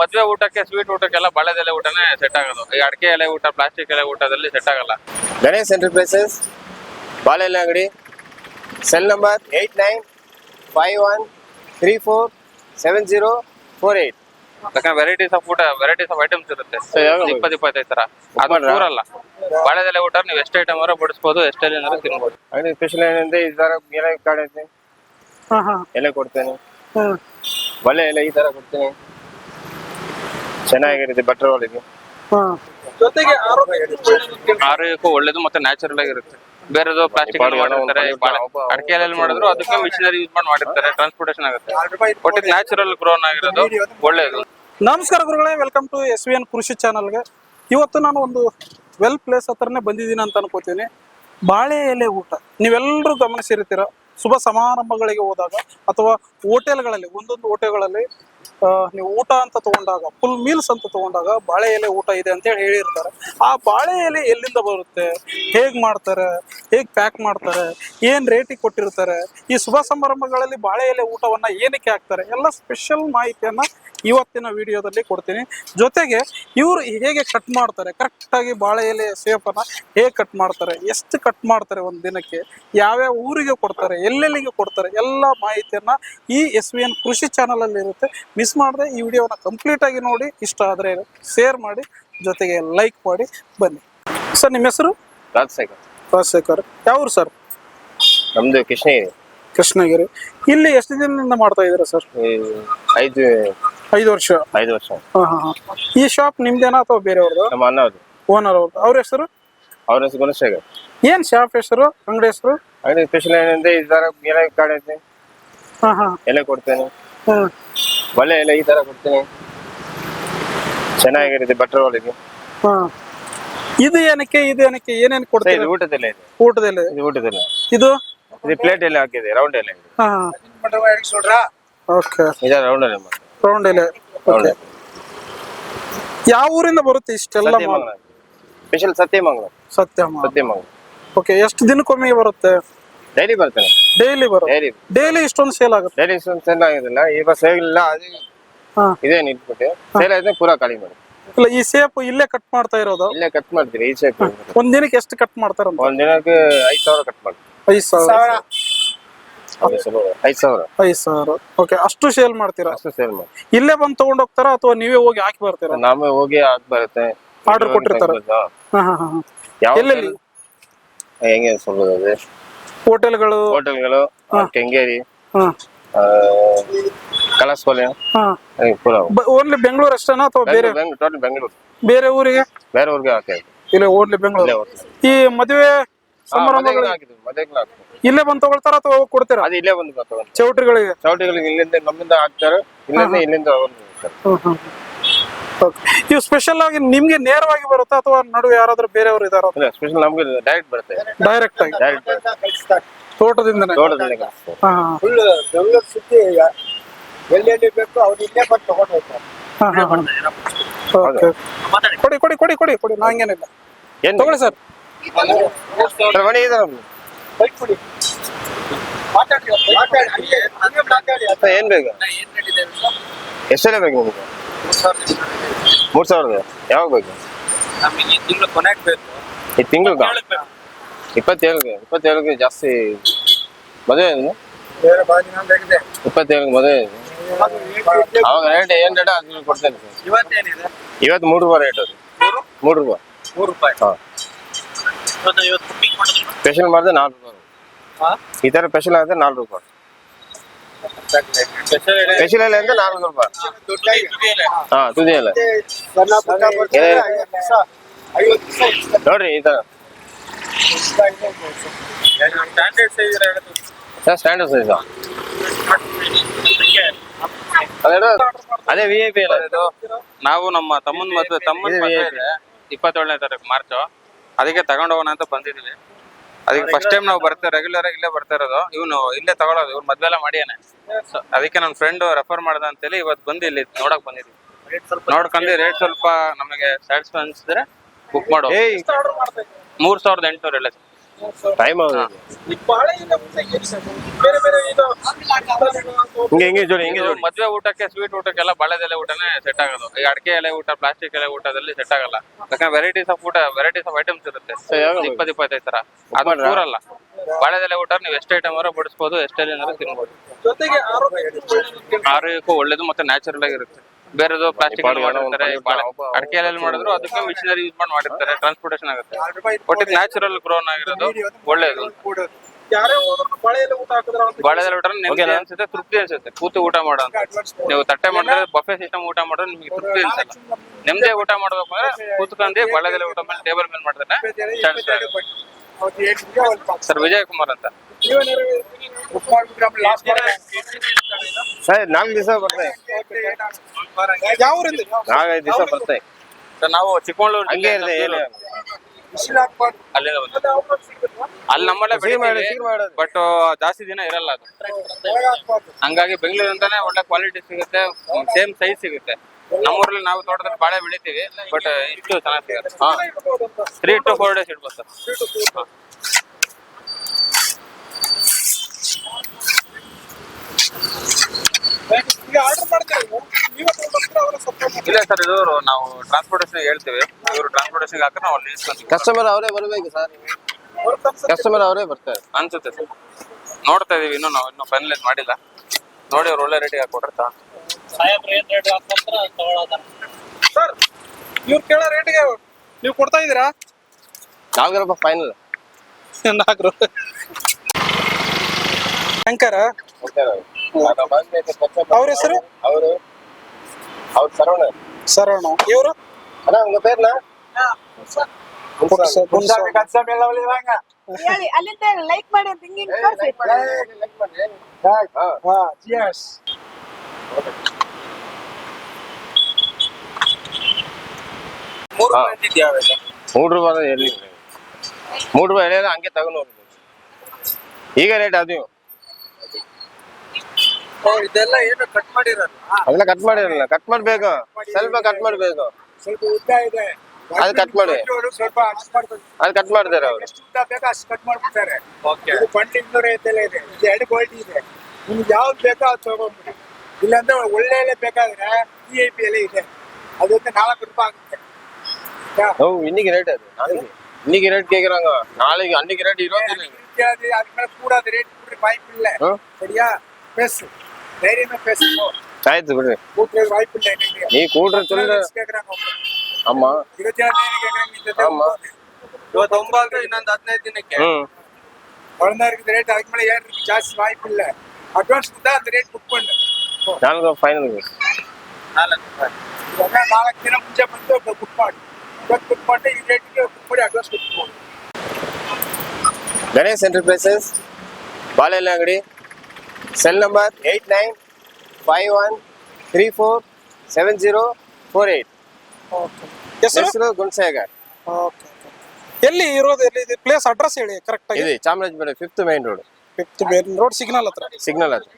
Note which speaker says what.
Speaker 1: ಮದ್ವೆ ಊಟಕ್ಕೆ ಸ್ವೀಟ್ ಊಟಕ್ಕೆಲ್ಲ ಬಾಳೆದೆಲೆ ಊಟನೇ ಸೆಟ್ ಆಗೋದು. ಈ ಅಡಿಕೆ ಎಲೆ ಊಟ ಪ್ಲಾಸ್ಟಿಕ್ ಎಲೆ ಊಟದಲ್ಲಿ ಸೆಟ್ ಆಗಲ್ಲ.
Speaker 2: ಗಣೇಶ್ ಎಂಟರ್ಪ್ರೈಸಸ್ ಬಾಳೆಲೆ ಅಂಗಡಿ cell number eight nine five one three four seven zero four eight
Speaker 1: ಯಾಕಂದ್ರೆ ವೆರೈಟೀಸ್ ಆಫ್ ಊಟ ವೆರೈಟೀಸ್ ಆಫ್ ಐಟಮ್ಸ್ ಇರುತ್ತೆ.
Speaker 2: So, ಯಾವಾಗ
Speaker 1: ಇಪ್ಪತ್ ಇಪ್ಪತ್ತೈದು ತರ ಅದು ಊರಲ್ಲ ಬಾಳೆದೆಲೆ ಊಟ ನೀವು ಎಷ್ಟು ಐಟಮ್ ಅವರ ಬಡಿಸ್ಬೋದು ಎಷ್ಟು ಏನಾದ್ರು ತಿನ್ಬೋದು.
Speaker 2: ಸ್ಪೆಷಲ್ ಏನಂದ್ರೆ ಈ ತರ ಎಲೆ ಕಾರ್ಡ್ ಐತೆ
Speaker 3: ಹಾ ಹಾ.
Speaker 2: ಎಲೆ ಕೊಡ್ತೇನೆ. ಬಳೆ ಎಲೆ ಈ ತರ ಕೊಡ್ತೇನೆ. ಚೆನ್ನಾಗಿರುತ್ತೆ ಬಟರ್ ಒಳಗೆ
Speaker 3: ಹಾ.
Speaker 4: ಜೊತೆಗೆ ಆರೋಗ್ಯ
Speaker 1: ಆರೋಗ್ಯಕ್ಕೂ ಒಳ್ಳೇದು ಮತ್ತೆ ನ್ಯಾಚುರಲ್ ಆಗಿರುತ್ತೆ. ಬೇರೆದು ಪ್ಲಾಸ್ಟಿಕ್
Speaker 2: ಬಾಳೆ ಎಲೆ
Speaker 1: ಮಾಡಿರ್ತಾರೆ
Speaker 2: ಒಂದು
Speaker 1: ಬಾಳೆ
Speaker 2: ಒಬ್ಬ-
Speaker 1: ಅಡಿಕೆ ಎಲೆ ಮಾಡಿದ್ರು ಅದಕ್ಕೆ ಮಿಷಿನರಿ ಯೂಸ್ ಮಾಡಿ ಮಾಡಿರ್ತಾರೆ ಟ್ರಾನ್ಸ್ಪೋರ್ಟೇಷನ್ ಆಗುತ್ತೆ. ಬಟ್ ಇದು ನ್ಯಾಚುರಲ್ ಗ್ರೋನ್ ಆಗಿರೋದು ಒಳ್ಳೇದು.
Speaker 3: ನಮಸ್ಕಾರ ಗುರುಗಳೇ welcome to S V N Krishi ಚಾನಲ್ಗೆ ಇವತ್ತು ನಾನು ಒಂದು ವೆಲ್ ಪ್ಲೇಸ್ ಹತ್ರನೇ ಬಂದಿದ್ದೀನಿ ಅಂತ ಅನ್ಕೋತೀನಿ. ಬಾಳೆ ಎಲೆ ಊಟ. ನೀವೆಲ್ಲರೂ ಗಮನಿಸಿರ್ತೀರ. ಶುಭ ಸಮಾರಂಭಗಳಿಗೆ ಹೋದಾಗ ಅಥವಾ ಹೋಟೆಲ್ಗಳಲ್ಲಿ ಒಂದೊಂದು ಹೋಟೆಲ್ಗಳಲ್ಲಿ ನೀವು ಊಟ ಅಂತ ತಗೊಂಡಾಗ ಫುಲ್ ಮೀಲ್ಸ್ ಅಂತ ತಗೊಂಡಾಗ ಬಾಳೆ ಎಲೆ ಊಟ ಇದೆ ಅಂತ ಹೇಳಿ ಹೇಳಿರ್ತಾರೆ. ಆ ಬಾಳೆ ಎಲೆ ಎಲ್ಲಿಂದ ಬರುತ್ತೆ? ಹೇಗ್ ಮಾಡ್ತಾರೆ? ಹೇಗ್ ಪ್ಯಾಕ್ ಮಾಡ್ತಾರೆ? ಏನ್ ರೇಟಿಗೆ ಕೊಟ್ಟಿರ್ತಾರೆ? ಈ ಶುಭ ಸಮಾರಂಭಗಳಲ್ಲಿ ಬಾಳೆ ಎಲೆ ಊಟವನ್ನ ಏನಕ್ಕೆ ಹಾಕ್ತಾರೆ? ಎಲ್ಲ ಸ್ಪೆಷಲ್ ಮಾಹಿತಿಯನ್ನ ಇವತ್ತಿನ ವಿಡಿಯೋದಲ್ಲಿ ಕೊಡ್ತೀನಿ. ಜೊತೆಗೆ ಇವರು ಹೇಗೆ ಕಟ್ ಮಾಡ್ತಾರೆ? ಕರೆಕ್ಟ್ ಆಗಿ ಬಾಳೆ ಎಲೆ ಸೇಫನ್ನ ಹೇಗೆ ಕಟ್ ಮಾಡ್ತಾರೆ? ಎಷ್ಟು ಕಟ್ ಮಾಡ್ತಾರೆ ಒಂದು ದಿನಕ್ಕೆ? ಯಾವ್ಯಾವ ಊರಿಗೆ ಕೊಡ್ತಾರೆ? ಎಲ್ಲೆಲ್ಲಿಗೆ ಕೊಡ್ತಾರೆ? ಎಲ್ಲ ಮಾಹಿತಿಯನ್ನ ಈ S V N Krishi channel ಅಲ್ಲಿ ಇರುತ್ತೆ. ಮಿಸ್ ಮಾಡದೆ ಈ ವಿಡಿಯೋನ ಕಂಪ್ಲೀಟ್ ಆಗಿ ನೋಡಿ. ಇಷ್ಟ ಆದ್ರೆ ಶೇರ್ ಮಾಡಿ. ಜೊತೆಗೆ ಲೈಕ್ ಮಾಡಿ. ಬನ್ನಿ. ಸರ್ ನಿಮ್ಮ ಹೆಸರು?
Speaker 2: ರಾಜಶೇಖರ್.
Speaker 3: ರಾಜಶೇಖರ್. ಯಾವ್ರು ಸರ್?
Speaker 2: ನಮ್ದು ಕೃಷ್ಣಗಿರಿ.
Speaker 3: ಕೃಷ್ಣಗಿರಿ. ಇಲ್ಲಿ ಎಷ್ಟು ದಿನದಿಂದ ಮಾಡ್ತಾ ಇದ್ದೀರಾ ಸರ್?
Speaker 2: ಐದು
Speaker 3: ಐದು ವರ್ಷ.
Speaker 2: ಐದು ವರ್ಷ.
Speaker 3: ಹಾ ಹಾ ಹಾ. ಈ ಶಾಪ್ ನಿಮ್ದೇನಾ ಅಥವಾ ಬೇರೆಯವ್ರದ್ದು
Speaker 2: ನಮ್ಮ ಅಣ್ಣ ಅವ್ರು
Speaker 3: ಓನರ್ ಅವ್ರದ್ದು. ಅವ್ರ ಹೆಸರು?
Speaker 2: ಅವ್ರ ಹೆಸರು ಗುಣಶೇಖರ್.
Speaker 3: ಏನ್ ಶಾಪ್ ಹೆಸರು? ಅಂಗಡಿ ಹೆಸರು?
Speaker 2: ಅಂಗಡಿ ಸ್ಪೆಷಲ್ ಏನಂದ್ರೆ ಈ ತರ ಎಲೆ ಕಾರ್ಡ್ ಐತೆ.
Speaker 3: ಹಾ ಹಾ.
Speaker 2: ಎಲೆ ಕೊಡ್ತೇನೆ.
Speaker 3: ಹ್ಮ್
Speaker 2: ಒಳ್ಳೆ ಎಲೆ ಈ ತರ ಕೊಡ್ತೇನೆ. ಚೆನ್ನಾಗಿರುತ್ತೆ ಬಟರ್ ಒಳಗೆ.
Speaker 3: ಹಾ. ಇದು ಏನಕ್ಕೆ ಇದು ಏನಕ್ಕೆ ಏನೇನ್ ಕೊಡ್ತೀರಿ?
Speaker 2: ಊಟದಲ್ಲೇ ಇದೆ.
Speaker 3: ಊಟದಲ್ಲಿ?
Speaker 2: ಇದು ಊಟದಲ್ಲೇ.
Speaker 3: ಇದು?
Speaker 2: ಇದು ಪ್ಲೇಟ್ ಎಲ್ಲ ಹಾಕಿದೆ ರೌಂಡ್ ಎಲೆ ಇದೆ
Speaker 3: ಹಾ. ಓಕೆ
Speaker 2: ಇದು ರೌಂಡ್ ಎಲೆ ಮಾಡಿ
Speaker 3: ರೌಂಡ್ ಎಲೆ ಓಕೆ ಯಾವ ಊರಿಂದ ಬರುತ್ತೆ ಇಷ್ಟೆಲ್ಲ
Speaker 2: ಸತ್ಯಮಂಗಲ. ಸ್ಪೆಷಲ್ ಸತ್ಯಮಂಗಲ.
Speaker 3: ಸತ್ಯಮ್ಮ
Speaker 2: ಸತ್ಯಮಂಗಲ.
Speaker 3: ಓಕೆ ಎಷ್ಟು ದಿನಕ್ಕೊಮ್ಮೆ ಬರುತ್ತೆ?
Speaker 2: ಡೈಲಿ ಬರ್ತೇನೆ.
Speaker 3: ಡೈಲಿ ಬರುತ್ತೆ?
Speaker 2: ಡೈಲಿ
Speaker 3: ಡೈಲಿ ಇಷ್ಟೊಂದು ಸೇಲ್ ಆಗುತ್ತೆ?
Speaker 2: ಡೈಲಿ ಸೇಲ್ ಆಗಿರಲಿಲ್ಲ ಈಗ ಸೇಲ್ ಇಲ್ಲ ಅದು
Speaker 3: ಹಾ.
Speaker 2: ಇದೇ ನಿಂತ್ಬಿಟ್ಟು. ಸೇಲ್ ಆಯ್ತು ಪೂರಾ ಖಾಲಿ ಮಾಡಿ.
Speaker 3: ಇಲ್ಲ ಈ ಸೇಪ್ ಇಲ್ಲೇ ಕಟ್ ಮಾಡ್ತಾ ಇರೋದು?
Speaker 2: ಇಲ್ಲೇ ಕಟ್ ಮಾಡ್ತೀರಿ ಈ ಶೇಪ್
Speaker 3: ಒಂದ್ ದಿನಕ್ಕೆ ಎಷ್ಟು ಕಟ್ ಮಾಡ್ತಾರಂತ?
Speaker 2: ಒಂದ್ ದಿನಕ್ಕೆ ಐದ್ ಸಾವಿರ ಕಟ್ ಮಾಡಿ
Speaker 3: ಐದ್ ಸಾವಿರ
Speaker 2: ಐದ್ ಸಾವಿರ
Speaker 3: ಐದ್ ಸಾವಿರ ಓಕೆ ಅಷ್ಟು ಸೇಲ್ ಮಾಡ್ತೀರಾ
Speaker 2: ಅಷ್ಟು ಸೇಲ್ ಮಾಡಿ
Speaker 3: ಇಲ್ಲೇ ಬಂದು ತಗೊಂಡ್ ಹೋಗ್ತಾರಾ ಅಥವಾ ನೀವೇ ಹೋಗಿ ಹಾಕಿ ಬರ್ತೀರಾ
Speaker 2: ನಾವೇ ಹೋಗಿ ಹಾಕ್ ಬರುತ್ತೆ
Speaker 3: Order ಕೊಟ್ಟಿರ್ತಾರೆ. ಹಾ ಹಾ ಹಾ ಹಾ
Speaker 2: ಯಾವ
Speaker 3: ಎಲ್ಲೆಲ್ಲಿ
Speaker 2: ಹೆಂಗೆ சொல்றது ಅದು
Speaker 3: ಹೋಟೆಲ್ಗಳು
Speaker 2: ಹೋಟೆಲ್ಗಳು ಕೆಂಗೇರಿ
Speaker 3: ಹಾ
Speaker 2: ಆ, ಕಲಸ್ಪಾಳ್ಯ
Speaker 3: ಹಾ
Speaker 2: ಹಾಗೆ ಪೂರ
Speaker 3: ಓನ್ಲಿ ಬೆಂಗಳೂರು ಅಷ್ಟೇನಾ ಅಥವಾ ಬೇರೆ
Speaker 2: ಟೋಟಲ್ ಬೆಂಗಳೂರು
Speaker 3: ಬೇರೆ ಊರಿಗೆ
Speaker 2: ಬೇರೆ ಊರಿಗೆ ಹಾಕಿದ್ರು
Speaker 3: ಇಲ್ಲ ಓನ್ಲಿ ಬೆಂಗಳೂರು
Speaker 2: ಇಲ್ಲೇ ಹೋಗ್ತೀವಿ.
Speaker 3: ಈ ಮದುವೆ ಇಲ್ಲೇ ಬಂದು ತಗೊಳ್ತಾರ ಅಥವಾ ಹೋಗಿ ಕೊಡ್ತೀರಾ?
Speaker 2: ಅದು ಇಲ್ಲೇ ಬಂದು
Speaker 3: ಚೌಟ್ರಿಗಳಿಗೆ?
Speaker 2: ಚೌಟ್ರಿಗಳಿಗೆ ಇಲ್ಲಿಂದ ನಮ್ಮಿಂದ ಹಾಕ್ತಾರೆ ಇಲ್ಲಿಂದ ಇಲ್ಲಿಂದ
Speaker 3: ಇವ್ ಸ್ಪೆಷಲ್ ಆಗಿ ನಿಮ್ಗೆ ನೇರವಾಗಿ ಬರುತ್ತಾ ಅಥವಾ ನಡುವೆ ಯಾರಾದ್ರೂ ಬೇರೆಯವರು ಇದಾರ
Speaker 2: ಇಲ್ಲ ಸ್ಪೆಷಲ್ ನಮ್ಗೆ ಡೈರೆಕ್ಟ್ ಬರುತ್ತೆ.
Speaker 3: ಡೈರೆಕ್ಟ್ ಆಗಿ.
Speaker 2: ಡೈರೆಕ್ಟ್ ತೋಟದಿಂದ.
Speaker 3: ಹಾ
Speaker 4: ಫುಲ್ ಬೆಂಗಳೂರು ಸುದ್ದಿ ಎಲ್ಲೆಲ್ಲಿ ಬೇಕು ಅವ್ರು ಇಲ್ಲೇ ಬಂದು ತಗೊಂಡು ಹೋಗ್ತಾರೆ.
Speaker 3: ಕೊಡಿ ಕೊಡಿ ಕೊಡಿ ಕೊಡಿ ಕೊಡಿ. ನಾಂಗೇನಿಲ್ಲ
Speaker 2: ಏನ್
Speaker 3: ತಗೊಳ್ಳಿ ಸರ್.
Speaker 2: ಇದು. ನಮ್ದು.
Speaker 4: ಬೈಕ್?
Speaker 2: ಏನ್ ಎಷ್ಟೆಲ್ಲ ಬೇಕು ನಿಮಗೆ? ಮೂರ್ ಸಾವಿರದ? ಯಾವಾಗ ಬೇಕು?
Speaker 1: ನಮಗೆ ಈ ತಿಂಗಳು ಕೊನೆಗೆ ಬೇಕು
Speaker 2: ಈ ತಿಂಗಳು ಇಪ್ಪತ್ತೇಳಿಗೆ ಇಪ್ಪತ್ತೇಳಿಗೆ ಜಾಸ್ತಿ ಮದುವೆ
Speaker 4: ಬೇಕಿದೆ
Speaker 2: ಇಪ್ಪತ್ತೇಳಿಗೆ ಮದುವೆ ಇದೆ. ಅವಾಗ ರೇಟ್ ಏನ್ ರೇಟ್ ಕೊಡ್ತೇನೆ. ಇವತ್ತು ಮೂರು ರೂಪಾಯಿ ರೇಟ್ ಅದು. ಮೂರು ರೂಪಾಯಿ.
Speaker 1: ಮೂರು ರೂಪಾಯಿ.
Speaker 2: ಹಾ. ಸ್ಪೆಷಲ್ ಮಾಡಿದ್ರೆ. ನಾಲ್ಕು ರೂಪಾಯಿ ಈ ತರ ಸ್ಪೆಷಲ್ ಆದ್ರೆ ನಾಲ್ಕು ರೂಪಾಯಿ
Speaker 1: ಸ್ಪೆಷಲ್
Speaker 2: ಎಲೆ ಎಲ್ಲ ಅಂದ್ರೆ ನಾಲ್ಕು ರೂಪಾಯಿ. ಹಾ ತುದಿ
Speaker 4: ಎಲೆ.
Speaker 2: ನೋಡ್ರಿ ಈ ತರ ಸರ್ ಸ್ಟ್ಯಾಂಡರ್ಡ್ ಸೈಜ್ ಅದೇ ವಿ ಐ ಪಿ ಅಲ್ಲ?
Speaker 1: ನಾವು ನಮ್ಮ ತಮ್ಮನ ಮದುವೆ ತಮ್ಮನ ಮದುವೆ ಇಪ್ಪತ್ತೇಳನೇ ತಾರೀಕು ಮಾರ್ಚ್. ಅದಕ್ಕೆ ತಗೊಂಡ್ ಹೋಗೋಣ ಅಂತ ಬಂದಿದ್ದೀವಿ ಅದಕ್ಕೆ ಫಸ್ಟ್ ಟೈಮ್ ನಾವು ಬರ್ತಾ ರೆಗ್ಯುಲರ್ ಆಗಿ ಇಲ್ಲೇ ಬರ್ತಾ ಇರೋದು. ಇವನು ಇಲ್ಲೇ ತಗೊಳ್ಳೋದು ಇವ್ರು ಮದ್ವೆಲ್ಲ ಮಾಡ್ಯಾನೆ ಅದಕ್ಕೆ ನನ್ನ ಫ್ರೆಂಡ್ ರೆಫರ್ ಮಾಡ್ದ ಅಂತೇಳಿ ಇವತ್ತು ಬಂದು ಇಲ್ಲಿ ನೋಡಕ್ ಬಂದಿದ್ವಿ. ನೋಡ್ಕೊಂಡು ರೇಟ್ ಸ್ವಲ್ಪ ನಮಗೆ ಸ್ಯಾಟಿಸ್ಫೈ ಅನ್ಸಿದ್ರೆ ಬುಕ್ ಮಾಡೋ ಮೂರ್ ಸಾವಿರದ ಎಂಟುನೂರ ಎಲ್ಲ.
Speaker 2: ಟೈಮ್ ಆಗಿದೆ ಹಿಂಗೆ ಹಿಂಗೆ ಜೋಡಿ ಹಿಂಗೆ ಜೋಡಿ.
Speaker 1: ಮದ್ವೆ ಊಟಕ್ಕೆ ಸ್ವೀಟ್ ಊಟಕ್ಕೆಲ್ಲ ಬಾಳೆದೆಲೆ ಊಟನೇ ಸೆಟ್ ಆಗೋದು. ಈಗ ಅಡಿಕೆ ಎಲೆ ಊಟ ಪ್ಲಾಸ್ಟಿಕ್ ಎಲೆ ಊಟದಲ್ಲಿ ಸೆಟ್ ಆಗಲ್ಲ. ಯಾಕಂದ್ರೆ ವೆರೈಟೀಸ್ ಆಫ್ ಊಟ ವೆರೈಟೀಸ್ ಆಫ್ ಐಟಮ್ಸ್ ಇರುತ್ತೆ.
Speaker 2: ಯಾವ್ದು?
Speaker 1: ಇಪ್ಪತ್ ಇಪ್ಪತ್ತೈದು ತರ. ಅದು ಕೂರಲ್ಲ ಬಾಳೆದೆಲೆ ಊಟ ನೀವು ಎಷ್ಟು ಐಟಮ್ ಅವರ ಬಡಿಸ್ಬೋದು ಎಷ್ಟೆಲ್ಲ ಏನಾದ್ರು ತಿನ್ಬೋದು. ಆರೋಗ್ಯಕ್ಕೂ ಒಳ್ಳೇದು ಮತ್ತೆ ನ್ಯಾಚುರಲ್ ಆಗಿರುತ್ತೆ ಬೇರೆದು ಪ್ಲಾಸ್ಟಿಕ್
Speaker 2: ಬಾಳೆ
Speaker 1: ಮಾಡಿರ್ತಾರೆ ಅಡಕೆಯಲ್ಲಿ ಮಾಡಿದ್ರು ಅದಕ್ಕೆ ಮಿಷಿನರಿ ಯೂಸ್ ಮಾಡಿ ಮಾಡಿರ್ತಾರೆ ಟ್ರಾನ್ಸ್ಪೋರ್ಟೇಷನ್ ಆಗುತ್ತೆ. ಒಟ್ಟಿಗೆ ನ್ಯಾಚುರಲ್ ಗ್ರೋನ್ ಆಗಿರೋದು ಒಳ್ಳೇದು.
Speaker 3: ಊಟ
Speaker 1: ನಿಮ್ಗೆ ಅನ್ಸುತ್ತೆ ತೃಪ್ತಿ ಅನ್ಸುತ್ತೆ. ಕೂತು ಊಟ ಮಾಡೋ ಅಂತ. ನೀವು ತಟ್ಟೆ ಮಾಡಿದ್ರೆ ಬಫೆ ಸಿಸ್ಟಮ್ ಊಟ ಮಾಡಿದ್ರೆ ನಿಮ್ಗೆ ತೃಪ್ತಿ ಅನ್ಸಲ್ಲ. ನೆಮ್ಮದಿ ಊಟ ಮಾಡ್ಬೇಕು ಅಂದ್ರೆ ಕೂತ್ಕೊಂಡಿ ಊಟ ಮೇಲೆ ಟೇಬಲ್ ಮೇಲೆ ಮಾಡಿದ್ರೆ ಸರ್ ವಿಜಯ್ ಕುಮಾರ್ ಅಂತ
Speaker 2: ಸರ್ ನಾಲ್ಕು ದಿವಸ ಬರ್ತಾయి
Speaker 3: ಯಾವ ಊರಿಂದ
Speaker 2: ನಾಲ್ಕೈದು ದಿವಸ ಬರ್ತಾ
Speaker 1: ಸರ್ ನಾವು ಚಿಕ್ಕಮಗಳೂರು
Speaker 2: ಹಂಗೆ ಇರಲಿ ಏನು
Speaker 1: ಅಲ್ಲಿಂದ ಬಂದು ಅಲ್ಲಿ ನಮ್ಮಲ್ಲೇ
Speaker 2: ಮಾಡೋದು
Speaker 1: ಬಟ್ ಜಾಸ್ತಿ ದಿನ ಇರಲ್ಲ ಅದು. ಹಂಗಾಗಿ ಬೆಂಗಳೂರು ಅಂತಾನೆ ಒಳ್ಳೆ ಕ್ವಾಲಿಟಿ ಸಿಗುತ್ತೆ ಸೇಮ್ ಸೈಜ್ ಸಿಗುತ್ತೆ. ನಮ್ಮೂರಲ್ಲಿ ನಾವು ತೋಟದಲ್ಲಿ ಬಾಳೆ ಬೆಳಿತೀವಿ ಬಟ್ ಇಷ್ಟು ಚೆನ್ನಾಗಿ ಸಿಗುತ್ತೆ ಹಾ. ತ್ರೀ ಟು ಫೋರ್ ಡೇಸ್ ಇಡ್ಬೋದು ಸರ್.
Speaker 3: ಆರ್ಡರ್ ಆರ್ಡರ್ ಮಾಡ್ತೀವಿ
Speaker 1: ಇಲ್ಲ ಸರ್ ಇದು ನಾವು ಟ್ರಾನ್ಸ್ಪೋರ್ಟೇಷನ್ ಹೇಳ್ತೀವಿ. ಇವರು ಟ್ರಾನ್ಸ್ಪೋರ್ಟೇಶನ್ ಹಾಕಿ ನಾವು ಅಲ್ಲಿ
Speaker 2: ಕಸ್ಟಮರ್ ಅವರೇ ಬರಬೇಕು ಸರ್. ಕಸ್ಟಮರ್ ಅವರೇ ಬರ್ತಾರೆ.
Speaker 1: ಅನ್ಸುತ್ತೆ ಸರ್. ನೋಡ್ತಾ ಇದೀವಿ ಇನ್ನು ನಾವು ಇನ್ನು ಫೈನಲ್ ಮಾಡಿಲ್ಲ. ನೋಡಿ ಅವ್ರು ಒಳ್ಳೆ ರೇಟಿಗೆ ಹಾಕೊಟ್ರೆ
Speaker 3: ಸರ್ ಇವ್ರು ಕೇಳೋ ರೇಟ್ಗೆ ನೀವು ಕೊಡ್ತಾ ಇದ್ದೀರಾ?
Speaker 2: ನಾಲ್ಕು ಫೈನಲ್
Speaker 3: ನಾಲ್ಕರು ಶಂಕರ. ಅವ್ರ ಹೆಸರು?
Speaker 2: ಅವರು அவர் சரவணன்
Speaker 3: சரவணன் இவரு
Speaker 2: அண்ணா ಉಂಗ பேர்ல
Speaker 5: ಹೇಳಿ ಅಲ್ಲಿಂದ ಲೈಕ್ ಮಾಡಿ ಅಂತ ಮೂರು
Speaker 2: ಮೂರು ರೂಪಾಯಿ ಎಲ್ಲಿ? ರೂಪಾಯಿ ಹಂಗೆ ತಗೊಂಡು ಈಗ ರೇಟ್ ಅದು?
Speaker 4: ಇದೆಲ್ಲ ಏನು ಕಟ್ ಮಾಡಿರೋದು
Speaker 2: ಅದೆಲ್ಲ ಕಟ್ ಮಾಡಿರಲ್ಲ ಕಟ್ ಮಾಡ್ಬೇಕು ಸ್ವಲ್ಪ ಕಟ್ ಮಾಡ್ಬೇಕು
Speaker 4: ಸ್ವಲ್ಪ ಉದ್ದ ಇದೆ
Speaker 2: ಅದು cut ಮಾಡಿ.
Speaker 4: ಬಂದಿರೋರು ಸ್ವಲ್ಪ ಅಷ್ಟು ಮಾಡ್ಬೇಕು
Speaker 2: ಅದು ಕಟ್ ಮಾಡ್ತಾರೆ ಅವ್ರು
Speaker 4: ಎಷ್ಟು ಉದ್ದ ಬೇಕೋ ಅಷ್ಟು ಕಟ್ ಮಾಡ್ಬಿಡ್ತಾರೆ ಇದು ಬಂಡಿಂಗ್ನೂರ ಐತೆಲ್ಲ ಇದೆ ಇದು ಎರಡು ಕ್ವಾಲಿಟಿ ಇದೆ ನಿಮ್ಗೆ ಯಾವ್ದು ಬೇಕೋ ಅದು ತಗೊಂಡ್ಬಿಡಿ ಇಲ್ಲಾಂದ್ರೆ ಒಳ್ಳೆ ಎಲೆ ಬೇಕಾದ್ರೆ ಇ ಐ ಪಿ ಎಲೆ ಇದೆ ಅದಕ್ಕೆ ನಾಲ್ಕು ರೂಪಾಯಿ ಆಗುತ್ತೆ ಆಯ್ತಾ?
Speaker 2: ஓ இன்னைக்கு ரேட் அது நாளைக்கு இன்னைக்கு ரேட் கேக்குறாங்க நாளைக்கு அன்னைக்கு ரேட் இருபத்தி
Speaker 4: இத்தியாதி அதுக்கு மேல கூடாது ரேட் கூடுற வாய்ப்பு இல்ல
Speaker 2: ஆ?
Speaker 4: சரியா பேசு தைரியமா பேசு போ.
Speaker 2: ஆயிடுச்சு விடு
Speaker 4: கூட்டுறது வாய்ப்பு இல்லை நீங்க
Speaker 2: நீ கூடுற சொல்லு
Speaker 4: கேக்குறாங்க அவங்க.
Speaker 2: ஆமா
Speaker 4: இருபத்தி ஏழு தேதி கேக்குறாங்க இந்த தேதி
Speaker 2: ஆமா.
Speaker 1: ಇವತ್ತು ಒಂಬತ್ತು ಇನ್ನೊಂದು ಹದಿನೈದು ದಿನಕ್ಕೆ
Speaker 2: ம்
Speaker 4: குழந்தை இருக்குது ரேட் அதுக்கு மேல ஏறதுக்கு ஜாஸ்தி வாய்ப்பு இல்ல அட்வான்ஸ் கொடுத்தா அந்த ரேட் புக் பண்ணு போ.
Speaker 2: நாளைக்கு ஃபைனல்
Speaker 4: இல்லைன்னா நாளைக்கு தினம் ಮುಂಚೆ ಬಂದು ಬುಕ್ ಮಾಡಿ ಇವತ್ತು ಬುಕ್ ಮಾಡಿ ಈ ರೇಟ್ಗೆ ಬುಕ್ ಮಾಡಿ ಅಡ್ವಾನ್ಸ್ ಕೊಟ್ಟು
Speaker 2: ಗಣೇಶ್ ಎಂಟರ್ಪ್ರೈಸಸ್ ಬಾಳೆಲ್ಲ ಅಂಗಡಿ cell number eight nine five one three four seven zero four eight
Speaker 3: ಹೆಸರು
Speaker 2: ಹೆಸರು ಗುಣಸೇಗರ್.
Speaker 3: ಓಕೆ ಎಲ್ಲಿ ಇರೋದು ಎಲ್ಲಿ ಇದೆ ಪ್ಲೇಸ್ ಅಡ್ರೆಸ್ ಹೇಳಿ ಕರೆಕ್ಟ್ ಇದೆ
Speaker 2: ಇದು Chamarajpet fifth main road
Speaker 3: fifth main road signal ಹತ್ರ.
Speaker 2: ಸಿಗ್ನಲ್ ಅದು